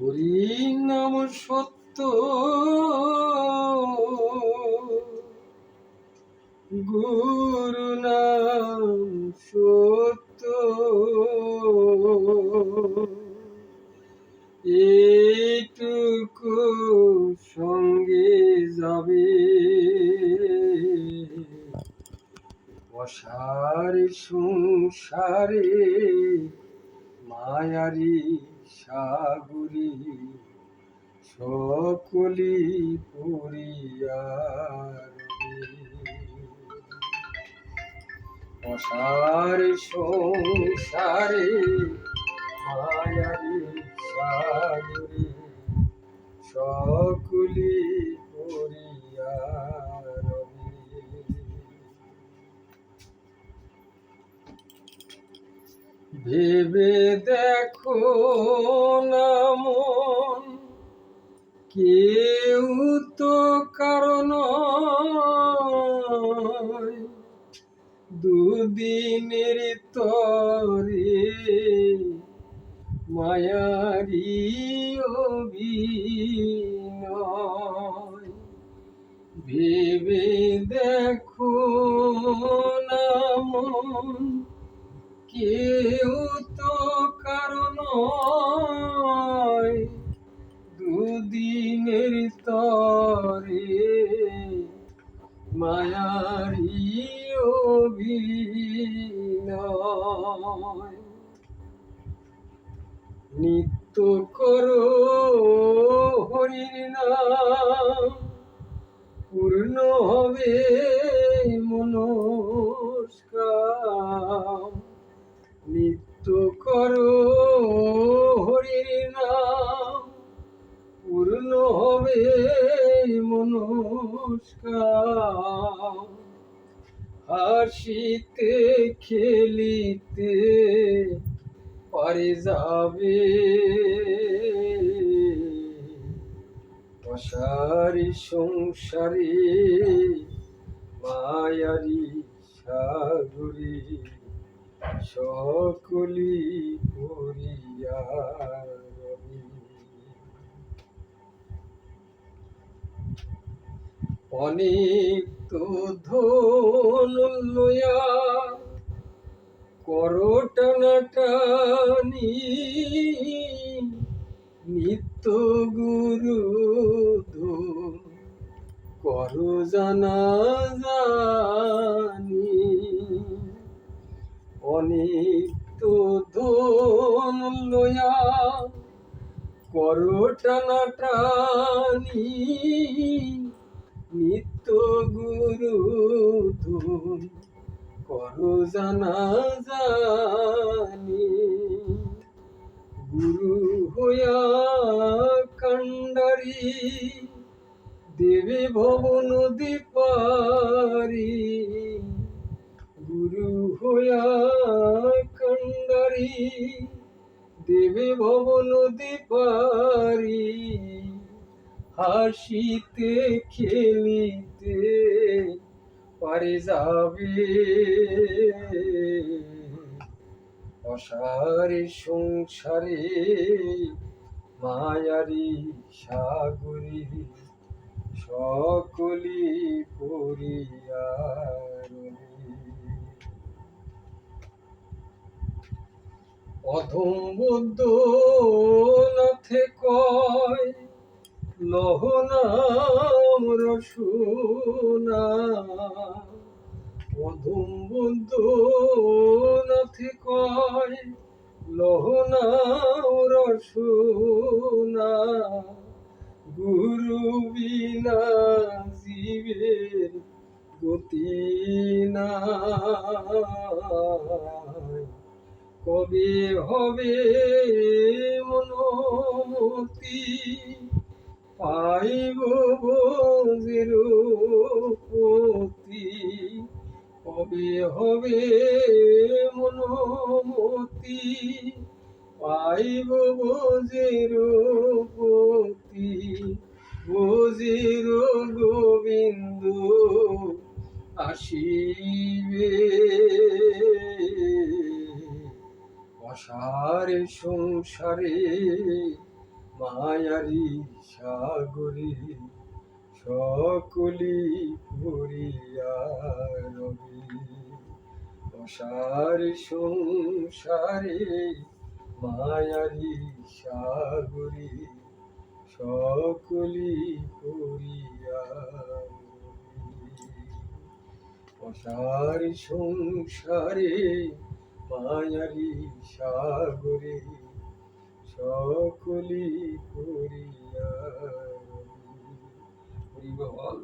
হরি নাম সত্য। গুরু নাম সত্য। এইটুকু সঙ্গে যাবে। অসার সংসারে মায়ারি সাগরি সকলি পরিয়ার অসার সংসারে মায়ারি সাগরি সকলি ভেবে দেখো না মন। কেউ তো কারণ দুদিনের তরে মায়ারি অভিনয়। ভেবে দেখো না মন। কেউ তো কারণ দুদিনের তরে মায়ারি অভিনয়। নিত্য করো হরির নাম পূর্ণ হবে মনস্কার হাসিতে খেলিতে পারে যাবে। অসারি সংসারে মায়ারি সাগরী সকলি করিয়া অনেক তো ধন লয়া করো টানাটানি নিত্য গুরু করো জানা জানি তো ধন লয়া করো টানাটানি নিত্য গুরু ধন করো জানা জানি। গুরু হইয়া কান্ডারি দেবে ভবন দীপারি গুরু হইয়া কান্ডারি দেবে ভবন দীপারি হাসিতে খেলিতে পারে যাবে। অসারে সংসারে মায়ারি সাগরী সকলি পরিয়ার অধম বুদ্ধ নাথে কয় লহ নাম রসুনা। অধম বুদ্ধ নাথে কয়, লহ নাম রসুনা। গুরু বিনা জীবের গতি না কবে হবে মনমতি? পাইব বজির পতি কবে হবে মনমতি। পাইব বজির পতি বজির গোবিন্দ আসিবে। অসারে সংসারে মায়ারি সাগরে সকলি পুরিয়া রবি। সংসারে মায়ারি সাগরে সকলি পুরিয়া অসার সংসারে মায়ারি সাগরে সকলি করিয়া হরি বল।